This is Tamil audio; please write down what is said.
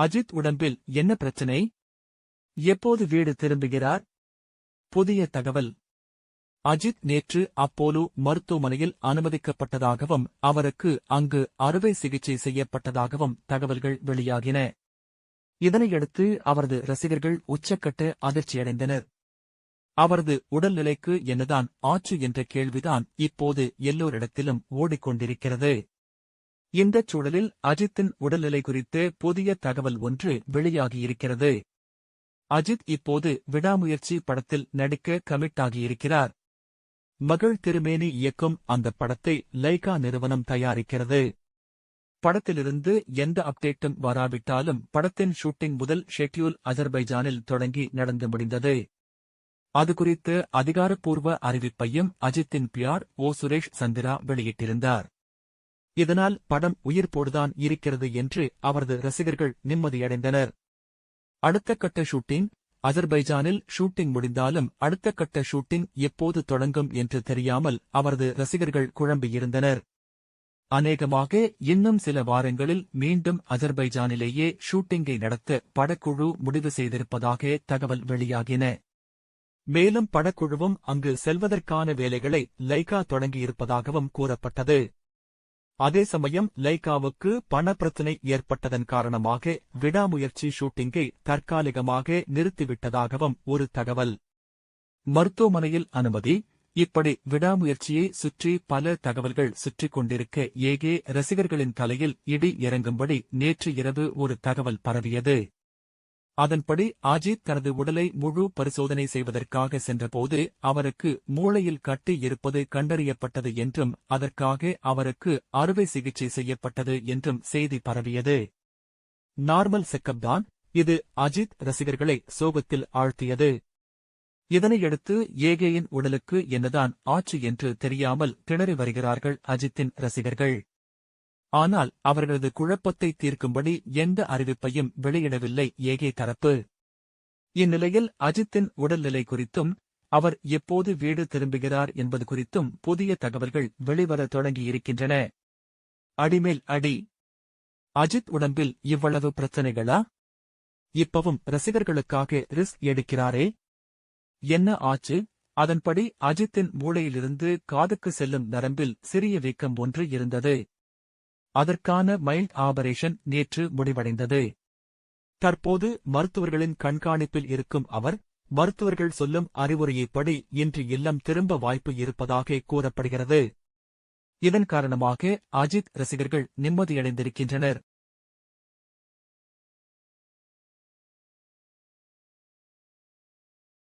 அஜித் உடம்பில் என்ன பிரச்சனை? எப்போது வீடு திரும்புகிறார்? புதிய தகவல். அஜித் நேற்று அப்போலோ மருத்துவமனையில் அனுமதிக்கப்பட்டதாகவும் அவருக்கு அங்கு அறுவை சிகிச்சை செய்யப்பட்டதாகவும் தகவல்கள் வெளியாகின. இதனையடுத்து அவரது ரசிகர்கள் உச்சக்கட்ட அதிர்ச்சியடைந்தனர். அவரது உடல்நிலைக்கு என்னதான் ஆச்சு என்ற கேள்விதான் இப்போது எல்லோரிடத்திலும் ஓடிக்கொண்டிருக்கிறது. இந்தச் சூழலில் அஜித்தின் உடல்நிலை குறித்து புதிய தகவல் ஒன்று வெளியாகியிருக்கிறது. அஜித் இப்போது விடாமுயற்சி படத்தில் நடிக்க கமிட் ஆகியிருக்கிறார். மகள் திருமேனி இயக்கும் அந்த படத்தை லைகா நிறுவனம் தயாரிக்கிறது. படத்திலிருந்து எந்த அப்டேட்டும் வராவிட்டாலும் படத்தின் ஷூட்டிங் முதல் ஷெட்யூல் அஜர்பைஜானில் தொடங்கி நடந்து முடிந்தது. அது குறித்து அதிகாரப்பூர்வ அறிவிப்பையும் அஜித்தின் பியார் ஓ சுரேஷ் சந்திரா வெளியிட்டிருந்தார். இதனால் படம் உயிர்ப்போடுதான் இருக்கிறது என்று அவரது ரசிகர்கள் நிம்மதியடைந்தனர். அடுத்த கட்ட ஷூட்டிங் அஜர்பைஜானில் ஷூட்டிங் முடிந்தாலும் அடுத்த கட்ட ஷூட்டிங் எப்போது தொடங்கும் என்று தெரியாமல் அவரது ரசிகர்கள் குழம்பியிருந்தனர். அநேகமாக இன்னும் சில வாரங்களில் மீண்டும் அஜர்பைஜானிலேயே ஷூட்டிங்கை நடத்த படக்குழு முடிவு செய்திருப்பதாக தகவல் வெளியாகின. மேலும் படக்குழுவும் அங்கு செல்வதற்கான வேலைகளை லைகா தொடங்கியிருப்பதாகவும் கூறப்பட்டது. அதே சமயம் லைகாவுக்கு பணப்பிரச்சினை ஏற்பட்டதன் காரணமாக விடாமுயற்சி ஷூட்டிங்கை தற்காலிகமாக நிறுத்திவிட்டதாகவும் ஒரு தகவல். மருத்துவமனையில் அனுமதி இப்படி விடாமுயற்சியை சுற்றி பல தகவல்கள் சுற்றிக் கொண்டிருக்க ஏகே ரசிகர்களின் தலையில் இடி இறங்கும்படி நேற்று இரவு ஒரு தகவல் பரவியது. அதன்படி அஜித் தனது உடலை முழு பரிசோதனை செய்வதற்காக சென்றபோது அவருக்கு மூளையில் கட்டி இருப்பது கண்டறியப்பட்டது என்றும் அதற்காக அவருக்கு அறுவை சிகிச்சை செய்யப்பட்டது என்றும் செய்தி பரவியது. நார்மல் செக்கப் தான். இது அஜித் ரசிகர்களை சோகத்தில் ஆழ்த்தியது. இதனையடுத்து ஏகேயின் உடலுக்கு என்னதான் ஆச்சு என்று தெரியாமல் திணறி வருகிறார்கள் அஜித்தின் ரசிகர்கள். ஆனால் அவர்களது குழப்பத்தை தீர்க்கும்படி எந்த அறிவிப்பையும் வெளியிடவில்லை. ஏகே தரப்பு. இந்நிலையில் அஜித்தின் உடல்நிலை குறித்தும் அவர் எப்போது வீடு திரும்புகிறார் என்பது குறித்தும் புதிய தகவல்கள் வெளிவர தொடங்கியிருக்கின்றன. அடிமேல் அடி. அஜித் உடம்பில் இவ்வளவு பிரச்சனைகளா? இப்பவும் ரசிகர்களுக்காக ரிஸ்க் எடுக்கிறாரே? என்ன ஆச்சு? அதன்படி அஜித்தின் மூளையிலிருந்து காதுக்கு செல்லும் நரம்பில் சிறிய வீக்கம் ஒன்று இருந்தது. அதற்கான மைல்ட் ஆபரேஷன் நேற்று முடிவடைந்தது. தற்போது மருத்துவர்களின் கண்காணிப்பில் இருக்கும் அவர் மருத்துவர்கள் சொல்லும் அறிவுரையைப்படி இன்று இல்லம் திரும்ப வாய்ப்பு இருப்பதாக கூறப்படுகிறது. இதன் காரணமாக அஜித் ரசிகர்கள் நிம்மதியடைந்திருக்கின்றனர்.